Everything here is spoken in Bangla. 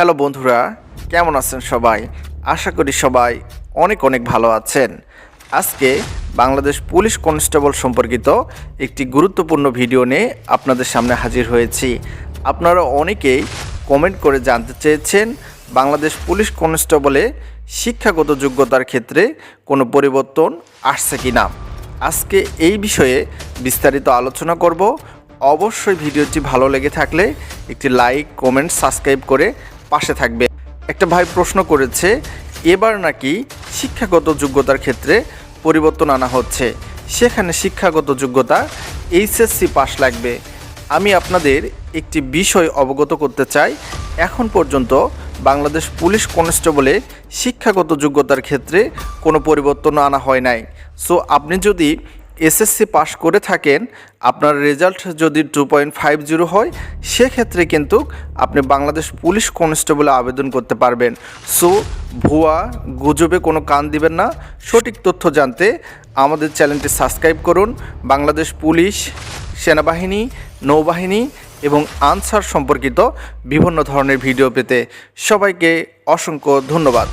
হ্যালো বন্ধুরা, কেমন আছেন সবাই? আশা করি সবাই অনেক অনেক ভালো আছেন। আজকে বাংলাদেশ পুলিশ কনস্টেবল সম্পর্কিত একটি গুরুত্বপূর্ণ ভিডিও নিয়ে আপনাদের সামনে হাজির হয়েছি। আপনারা অনেকেই কমেন্ট করে জানতে চেয়েছেন বাংলাদেশ পুলিশ কনস্টেবলে শিক্ষাগত যোগ্যতার ক্ষেত্রে কোনো পরিবর্তন আসছে কি না আজকে এই বিষয়ে বিস্তারিত আলোচনা করব। অবশ্যই ভিডিওটি ভালো লেগে থাকলে একটি লাইক কমেন্ট সাবস্ক্রাইব করে পাশে থাকবে। একটা ভাই প্রশ্ন করেছে, এবার নাকি শিক্ষাগত যোগ্যতার ক্ষেত্রে পরিবর্তন আনা হচ্ছে? সেখানে শিক্ষাগত যোগ্যতা এইচএসসি পাস লাগবে। আমি আপনাদের একটি বিষয় অবগত করতে চাই। এখন পর্যন্ত বাংলাদেশ পুলিশ কনস্টেবলে শিক্ষাগত যোগ্যতার ক্ষেত্রে কোনো পরিবর্তন আনা হয় নাই। সো, আপনি যদি এসএসসি পাশ করে থাকেন, আপনার রেজাল্ট যদি টু পয়েন্ট ফাইভ জিরো হয়, সেক্ষেত্রে কিন্তু আপনি বাংলাদেশ পুলিশ কনস্টেবলে আবেদন করতে পারবেন। সো ভুয়া গুজবে কোনো কান দিবেন না। সঠিক তথ্য জানতে আমাদের চ্যানেলটি সাবস্ক্রাইব করুন। বাংলাদেশ পুলিশ, সেনাবাহিনী, নৌবাহিনী এবং আনসার সম্পর্কিত বিভিন্ন ধরনের ভিডিও পেতে সবাইকে অসংখ্য ধন্যবাদ।